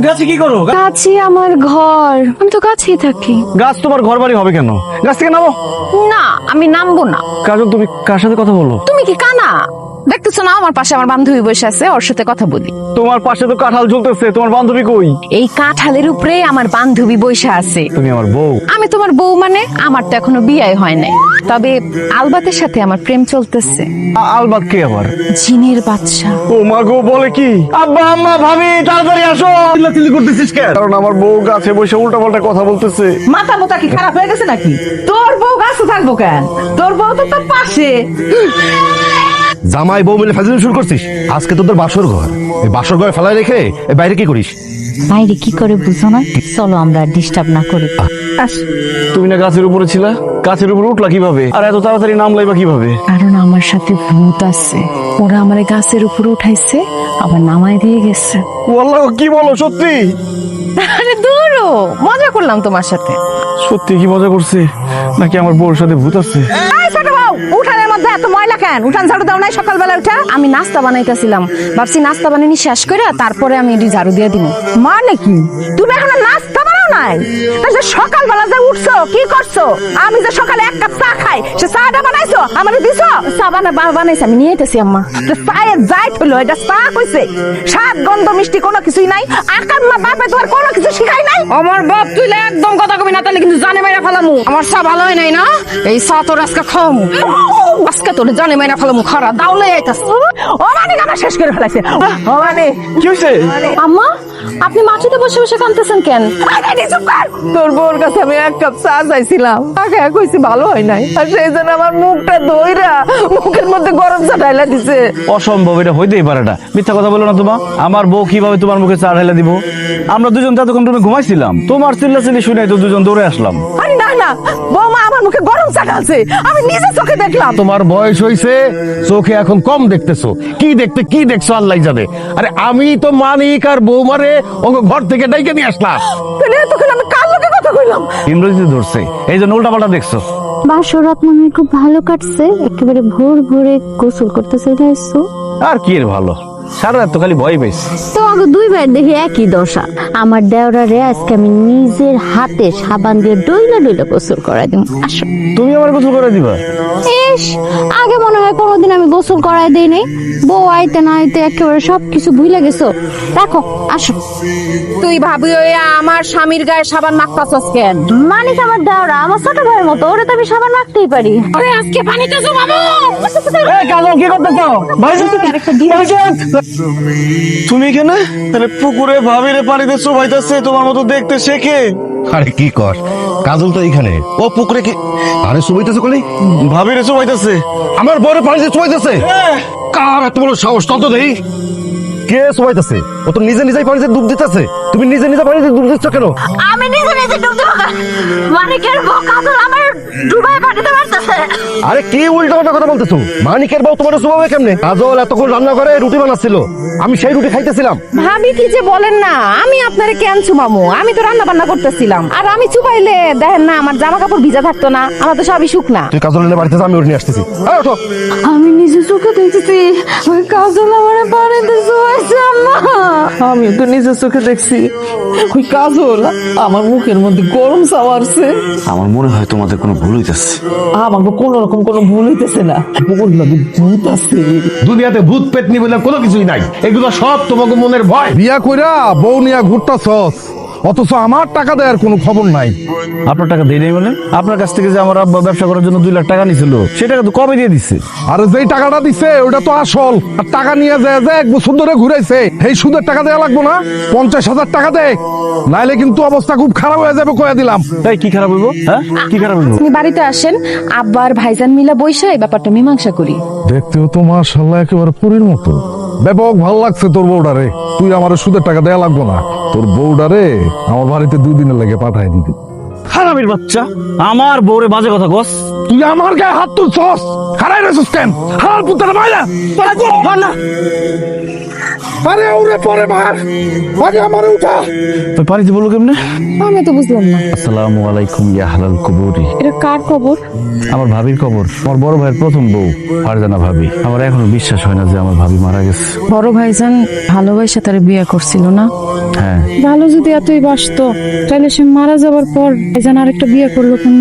গাছে কি করো? গাছে আমার ঘর। আমি তো গাছেই থাকি। গাছ তোমার ঘর বাড়ি হবে কেন? গাছ থেকে নামো। না আমি নামবো না। কাজল তুমি কার সাথে কথা বলো? তুমি কি কানা? দেখতেছো না আমার পাশে আমার বান্ধবী বসে আছে ওর সাথে কথা বলি। তোমার পাশে তো কাঁঠাল ঝুলতেছে তোমার বান্ধবী কই? এই কাঁঠালের উপরে আমার বান্ধবী বসে আছে। তুমি আমার বউ। আমি তোমার বউ মানে আমার তো এখনও বিয়ে হয় নাই। তবে আলবাতের সাথে আমার প্রেম চলতেছে। আ- আলবাত কে আবার? জিনের বাচ্চা ও মা গো বলে কি? আব্বা আম্মা ভাবি তাড়াতাড়ি আসো। চিল্লাচিল্লি করতেছিস কেন? কারণ আমার বউ গাছে বসে উল্টা পাল্টা কথা বলতেছে। মাথা মোটা কি খারাপ হয়ে গেছে নাকি? তোর বউ গাছে থাকব কেন? তোর বউ তো তোর পাশে। জামাই বউ মিলে ফাজিল শুরু করছিস? আজকে তোদের বাসর ঘর। এই বাসর ঘরে ফেলায় রেখে এই বাইরে কি করিস? বাইরে কি করে বুঝো না? চলো আমরা ডিস্টার্ব না করি। তুমি না গাছের উপরে ছিলা? গাছের উপরে উঠলা কীভাবে? আর এত তাড়াতাড়ি নাম লাইবা কীভাবে? কারণ আমার সাথে ভূত আছে। ওরা আমার গাছের উপর উঠাইছে আবার নামাই দিয়ে গেছে। ও আল্লাহ কি বলো সত্যি? আরে দূরও মজা করলাম তোমার সাথে। সত্যি কি মজা করছে? নাকি আমার বউর সাথে ভূত আছে? এই ছোট বউ উঠানের মধ্যে এত ময়লা কেন উঠান ঝাড়ু দাও নাই, সকালবেলা উঠা আমি নাস্তা বানাইতেছিলাম। ভাবছি নাস্তা বানানি শেষ করে তারপরে আমি এটি ঝাড়ু দিয়ে দিব মা নাকি তুমি এখন নাস্তা নাই তা যে সকালবেলা যে উঠছো কি করছ? আমি যে সকালে এক কাপ চা খাই সে চাটা বানাইছো? আমারে দিছো? চা বানা বা- বানাইছি আমি নিয়ে এসেছি আম্মা। তো চায়ের যাই হলো এটা চা কইছে। স্বাদ গন্ধ মিষ্টি কোনো কিছুই নাই। আকার মা বাপে তোমার কোনো কিছু শিখাই নাই। আমার বাপ তুই একদম কথা কবি না তাহলে কিন্তু জানে মাইরা ফেলামু। আমার চা ভালো হয় নাই না? এই চা তোর আজকে খাওয়ামু। আজকে তোর জানে মাইরা ফেলামু খারা দাউলে আইতাস ও মানে আমার শেষ করে ফেলাইছে। ও মানে কি হয়েছে আম্মা? আপনি মাটিতে বসে বসে কাঁদতেছেন কেন। তোর বউর কাছে আমি এক কাপ চা চাইছিলাম। তাকে কইছি ভালো হয় নাই। আর সেই জন্য আমার মুখটা ধইরা মুখের মধ্যে গরম চা ঢাইলা দিছে। অসম্ভব এটা হইতেই পারে না। মিথ্যা কথা বলো না তোমা। আমার বউ কীভাবে তোমার মুখে চা ঢেলে দিব? আমরা দুজন ততক্ষণ তুমি ঘুমাইছিলাম। তোমার চিল্লা চিল্লি শুনে তো দুজন দৌড়ে আসলাম। আরে না না। বৌমা আমার মুখে গরম চা ঢালছে। আমি নিজে চোখে দেখলাম। তোমার বয়স হইছে চোখে এখন কম দেখতেছো। কি দেখতে কি দেখছ আল্লাহ জানে। আরে আমি তো মানিক আর বৌমারে ওকে ঘর থেকে ডাইকে নিয়ে আসলাম তাহলে এতক্ষণ আমি কার লোকে কথা কইলাম? ইন্দ্রজিৎ ধরছে। এই জন্য উল্টা পাল্টা দেখছ? বাসরাত মনে খুব ভালো কাটছে। একেবারে ভোর ভোরে গোসল করতে চলে আর কি এর ভালো? সারা রাত তো খালি ভয় পাইছি। তো আগে দুইবার দেখি একই দশা। আমার দেওরা রে আজকে আমি নিজের হাতে সাবান দিয়ে ডইলা ডইলা গোসল করাই দিব। আসো। তুমি আমার গোসল করে দিবা? ইস আগে মনে হয় কোনোদিন আমি গোসল করাই দেই নাই। বউ আইতে না আইতে একেবারে সবকিছু ভুলে গেছো। দেখো আসো। তুই ভাবি ওই আমার স্বামীর গায়ে সাবান মাখতাছস কেন মানিক আমার দেওরা? আমার ছোট ভাইয়ের মতো ওরে তো আমি সাবান মাখতেই পারি। আরে আজকে পানিতে জমাবো! এই কাজল কি করতেছো? ভাই তুমি এখানে? তাহলে পুকুরে ভাবিরে পানিতে চোবাইতেছে তোমার মতো দেখতে শেখে আরে কি কর? কাজল তো এইখানে। ও পুকুরে কি আরে সুবাইতেছে কলি? ভাবিরে চোবাইতেছে। আমার বড় পানিতে চুবাইতেছে। কার এত বড় সাহস? তত দেই। কে চুবাইতেছে? ও তো নিজে নিজেই পানিতে ডুব দিতেছে। তুমি নিজে নিজে পানিতে ডুব দিচ্ছ কেন? আমি নিজে নিজে ডুব দেবো মানিকের বউ কাজল আমার ডুবাই পাঠিয়ে মারতেছে। আরে কি উল্টো পাল্টা কথা বলতেছো? মানিকের বউ তোমার চুবাবে কেমনে? কাজল এতক্ষণ রান্না করে রুটি বানাচ্ছিল। আমি সেই রুটি খাইতেছিলাম। ভাবি কি যে বলেন না? আমি আপনারে কেন চুমামু? আমি তো রান্না বান্না করতেছিলাম। আর আমি চুপাইলে দেখেন না আমার জামা কাপড় ভিজা থাকতো না। আমার তো সবই শুকনা। তুই কাজল এনে বাড়িতে যা, আমি ওর নিয়ে আসতেছি। এই ওঠো। আমি নিজে চোখে দেখতেছি ওই কাজল আমার পানিতে চুয়াইছে আম্মা। আমি তো নিজের চোখে দেখছি। ওই কাজল আমার মুখের মধ্যে গরম মারছে আমার মনে হয় তোমাদের কোনো ভুল হইতেছে। আমাকে কোন রকম কোনো ভুল হইতেছে না। ভুল না ভূত আছে। দুনিয়াতে ভূত পেতনি বলে কোনো কিছুই নাই। এগুলো সব তোমাকে মনের ভয়। বিয়া কইরা বউ নিয়া ঘুরতাছস। অথচ আমার টাকা দেওয়ার কোনো খবর নাই। আপনার টাকা দেই নাই মানে? আপনার কাছ থেকে যে আমার আব্বা ব্যবসা করার জন্য দুই লাখ টাকা নিছিল সে টাকা তো কবে দিয়ে দিচ্ছে আর যেই টাকাটা দিছে ওটা তো আসল। আর টাকা নিয়ে যায় যে এক বছর ধরে ঘুরাইছে এই সুদের টাকা দেওয়া লাগবো না? পঞ্চাশ হাজার টাকা দে। নাইলে কিন্তু অবস্থা খুব খারাপ হয়ে যাবে কয়ে দিলাম। তাই কি খারাপ হইব? হ্যাঁ? কি খারাপ হইব? আপনি বাড়িতে আসেন আব্বা আর ভাইজান মিলা বইসা এই ব্যাপারটা মীমাংসা করি। দেখতেও তো মাশাল্লাহ একেবারে পুরীর মতো। ব্যাপক ভালো লাগছে তোর বউডারে তুই আমার সুদের টাকা দেওয়া লাগবো না। তোর বউডারে আমার বাড়িতে দুই দিনের লাগে পাঠায় দিবি। খারাপের বাচ্চা। আমার বউরে বাজে কথা কস। তুই আমার গায়ে হাত তুলছস? হারাই রেছিস কেন? হারার পুত্রের মাইলা আরে ওরে পরে মার। আগে আমারে উঠা। বলল কেমনে? আমি তো বুঝলাম না। আসসালামু আলাইকুম ইয়া হালাল কবুরি। এটা কার খবর আমার ভাবির খবর আমার বড় ভাইয়ের প্রথম বউ ফারজানা ভাবি। আমার এখনও বিশ্বাস হয় না যে আমার ভাবি মারা গেছে। বড় ভাইজান ভালোবাসা তার বিয়ে করছিল না? হ্যাঁ। ভালো যদি এতই বাসতো তাহলে সে মারা যাবার পর ভাইজান আরেকটা বিয়ে করল কেন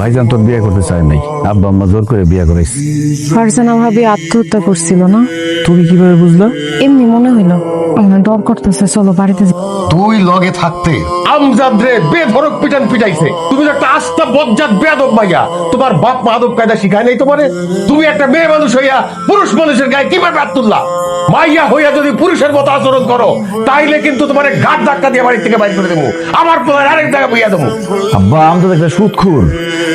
ভাইজান তোর বিয়ে করতে চায় নাই। আব্বা আম্মা জোর করে বিয়ে করাইছে। ফারজানা ভাবি আত্মহত্যা করছিল না? তুমি কীভাবে বুঝলা? এমনি মনে হইল? আমার ডর করতেছে চলো বাড়িতে তুই লগে থাকতে। আমজাদ রে বেধরক পিটান পিটাইছে। তুমি তো একটা আস্থা বজ্জাত বেয়াদব মাইয়া। তোমার বাপ মা আদব কায়দা শিখায় নাই তোমারে? তুমি একটা মেয়ে মানুষ হইয়া পুরুষ মানুষের গায়ে কীভাবে হাত তুললা? মাইয়া হইয়া যদি পুরুষের মতো আচরণ করো তাইলে কিন্তু তোমার ধাক্কা দিয়ে বাড়ি থেকে বাইর করে দেবো। আমার তোমার আরেক জায়গায় বইয়া দেবো। আব্বা আমি তো একটা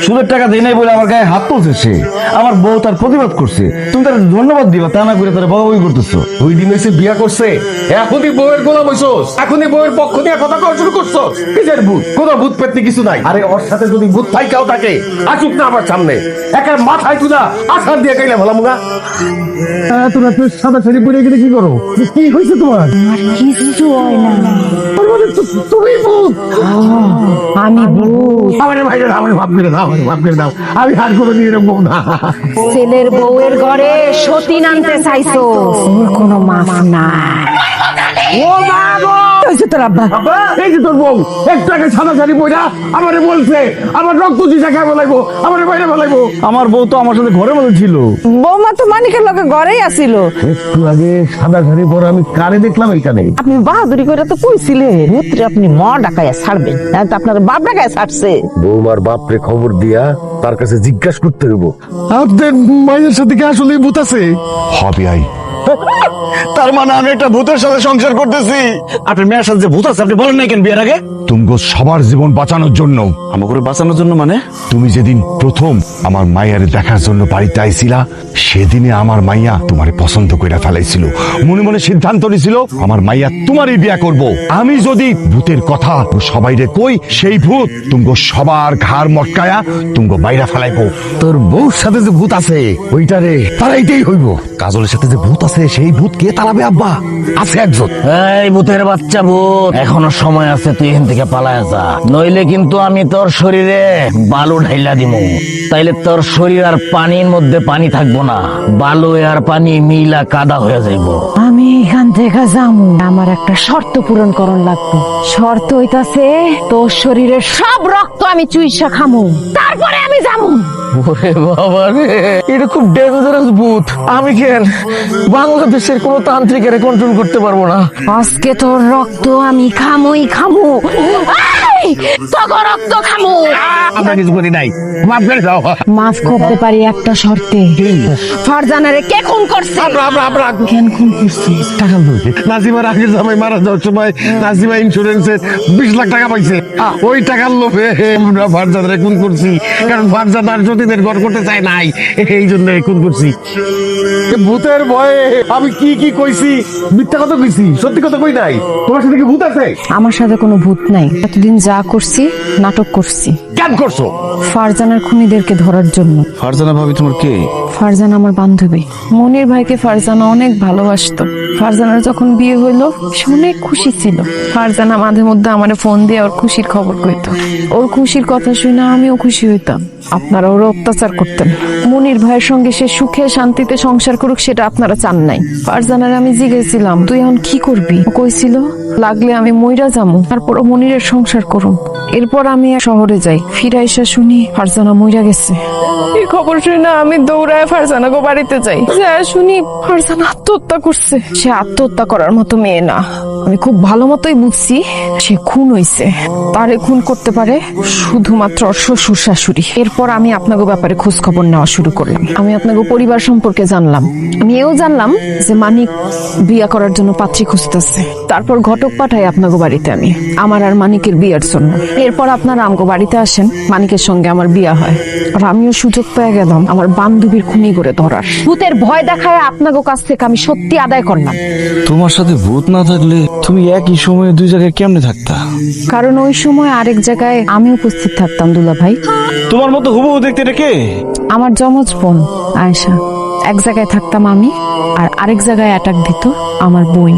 সুদের টাকা দেয় নাই বলে আমার গায়ে হাত তুলছে সে আমার বউ তার প্রতিবাদ করছে। তুমি তার ধন্যবাদ দিবা তা না করে তার বই করতেছো। দুই দিন হয়েছে বিয়া করছে এখনই বউয়ের গোলাম হইছস এখনই বউয়ের পক্ষ নিয়ে কথা কওয়া শুরু করছস কিসের ভূত কোন ভূত পেতনি কিছু নাই। আরে ওর সাথে যদি ভূত থাইকাও থাকে আসুক না আমার সামনে। একার মাথায় তুলা আসার দিয়ে গেলে ভালো মুগা। তোরা তুই সাদা শাড়ি পরে গেলে কি করো? কি হয়েছে তোমার? কিছু হয় না। তুমি ভূত। আমি ভূত। আমার ভাইরে আমার ভাব করে দাও আমার ভাব করে দাও। আমি হার করে নিয়ে নেব না। ছেলের বউয়ের ঘরে সতী নানতে চাইছো কোনো মাফ নাই। ও মা হয়েছে তোর আব্বা। এই যে তোর বউ। একটু সাদা শাড়ি পইরা আমারে বলছে আমার রক্ত চিঠা খাই বলাইবো আমারে বাইরে বলাইবো আমার বউ তো আমার সাথে ঘরের মধ্যে ছিল। বৌমা তো মানিকের লগে ঘরেই আসিল। একটু আগে সাদা শাড়ি পরে আমি কারে দেখলাম এখানে আপনি বাহাদুরি করে তো পুত্রে আপনি ম ডাকাইয়া ছাড়বেন। তো আপনার বাপ ডাকাইয়া ছাড়ছে। বৌমার বাপরে খবর দিয়া তার কাছে জিজ্ঞাসা করতে হইব। আপনার মায়ের সাথে কি আসলে ভূত আছে? হবে আই। তার মানে আমি একটা ভূতের সাথে সংসার করতেছি। আপনার মেয়ের সাথে যে ভূত আছে আপনি বলেন নাই কেন বিয়ের আগে? তুমগো সবার জীবন বাঁচানোর জন্য। আমাকে বাঁচানোর জন্য মানে? তুমি যেদিন প্রথম আমার মাইয়ারে দেখার জন্য বাড়িতে আইছিলা সেদিনে আমার মাইয়া তোমারে পছন্দ করে ফেলাইছিল। মনে মনে সিদ্ধান্ত নিছিল আমার মাইয়া তোমারই বিয়া করব। আমি যদি ভূতের কথা সবাইরে কই সেই ভূত তুমগো সবার ঘাড় মটকায়া তুমগো বাইরা ফেলাইবো। তোর বউর সাথে যে ভূত আছে ওইটারে তারাইতেই হইব। কাজলের সাথে যে ভূত আছে সেই ভূত কে তাড়াবে আব্বা। আছে একজন। এই ভূতের বাচ্চা ভূত। এখনও সময় আছে তুই এখান থেকে পালায় যা। নইলে কিন্তু আমি তোর শরীরে বালু ঢাইলা দিমু। তাইলে তোর শরীর আর পানির মধ্যে পানি থাকব না। বালু আর পানি মিলা কাদা হয়ে যাইব। আমি এখান থেকে যামু। আমার একটা শর্ত পূরণ করন লাগবে। শর্ত হইতাছে তোর শরীরের সব রক্ত আমি চুইসা খামু। তারপরে আমি যামু ওরে বাবা রে। এটা খুব ডেঞ্জারাস ভূত। আমি কেন? বাংলাদেশের কোন তান্ত্রিকের কন্ট্রোল করতে পারব না। আজকে তোর রক্ত আমি খামুই খামু। এই, তোকে রক্ত খামু। আমরা কিছু করি নাই। মাফ করে দাও। মাফ করতে পারি একটা শর্তে। ফারজানারে কে খুন করছে? আমরা আমরা আমরা কেন খুন করছে? টাকা লোকে নাজিমার আগের জামাই মারা যাওয়ার সময় নাজিমা ইন্স্যুরেন্সের বিশ লাখ টাকা পাইছে। ওই টাকার লোভে আমরা ফারজাদারে খুন করছি। কারণ ফারজাদ আর জ্যোতিদের ঘর করতে চায় নাই। এই জন্য খুন করছি। ভূতের ভয়ে আমি কি কি কইছি? মিথ্যা কথা কইছি সত্যি কথা কই নাই? তোমার সাথে কি ভূত আছে? আমার সাথে কোনো ভূত নাই। এতদিন যা করছি নাটক করছি। কেন করছ? ফারজানার খুনিদেরকে ধরার জন্য। ফারজানা ভাবি তোমার কে? ফারজানা আমার বান্ধবী। মনির ভাইকে ফারজানা অনেক ভালোবাসতো। ফারজানার যখন বিয়ে হইল অনেক খুশি ছিল। ফারজানা মাঝে মধ্যে আমার ফোন দিয়ে ওর খুশির খবর কইতো। ওর খুশির কথা শুনে আমিও খুশি হইতাম। আপনারা ওর অত্যাচার করতেন মনির ভাইয়ের সঙ্গে সে সুখে শান্তিতে সংসার করুক, সেটা আপনারা চান নাই। ফারজানার আমি জিগেছিলাম তুই এখন কি করবি? ও কইছিল, লাগলে আমি মইরা যামু তারপর মনিরের সংসার করুম। এরপর আমি শহরে যাই। ফিরা এসে শুনি ফারজানা মইরা গেছে। এই খবর শুনে আমি দৌড়ায় ফারজানাকে বাড়িতে যাই। যা শুনি ফারজানা আত্মহত্যা করছে। সে আত্মহত্যা করার মতো মেয়ে না। আমি খুব ভালো মতোই বুঝছি, সে খুন হইছে। তারে খুন করতে পারে শুধুমাত্র শ্বশুর শাশুড়ি। এরপর আমি আপনাকে ব্যাপারে খোঁজ খবর নেওয়া শুরু করলাম। আমি আপনাকে পরিবার সম্পর্কে জানলাম। আমি এও জানলাম যে মানিক বিয়া করার জন্য পাত্রী খুঁজতেছে। তারপর ঘটক পাঠাই আপনাকে বাড়িতে আমি। আমার আর মানিকের বিয়ার জন্য। এরপর আপনারা আমগো বাড়িতে আসেন। মানিকের সঙ্গে আমার বিয়া হয়। আর আমিও সুযোগ পেয়ে গেলাম। আমার বান্ধবীর খুনি করে ধরার। ভূতের ভয় দেখায় আপনাকে কাছ থেকে আমি সত্যি আদায় করলাম। তোমার সাথে ভূত না থাকলে তুমি একই সময়ে দুই জায়গায় কেমনে থাকতা? কারণ ওই সময় আরেক জায়গায় আমি উপস্থিত থাকতাম দুলা ভাই। তোমার মতো হুবহু দেখতে এটা কে? আমার যমজ বোন আয়েশা। এক জায়গায় থাকতাম আমি আর আরেক জায়গায় অ্যাটাক দিত আমার বই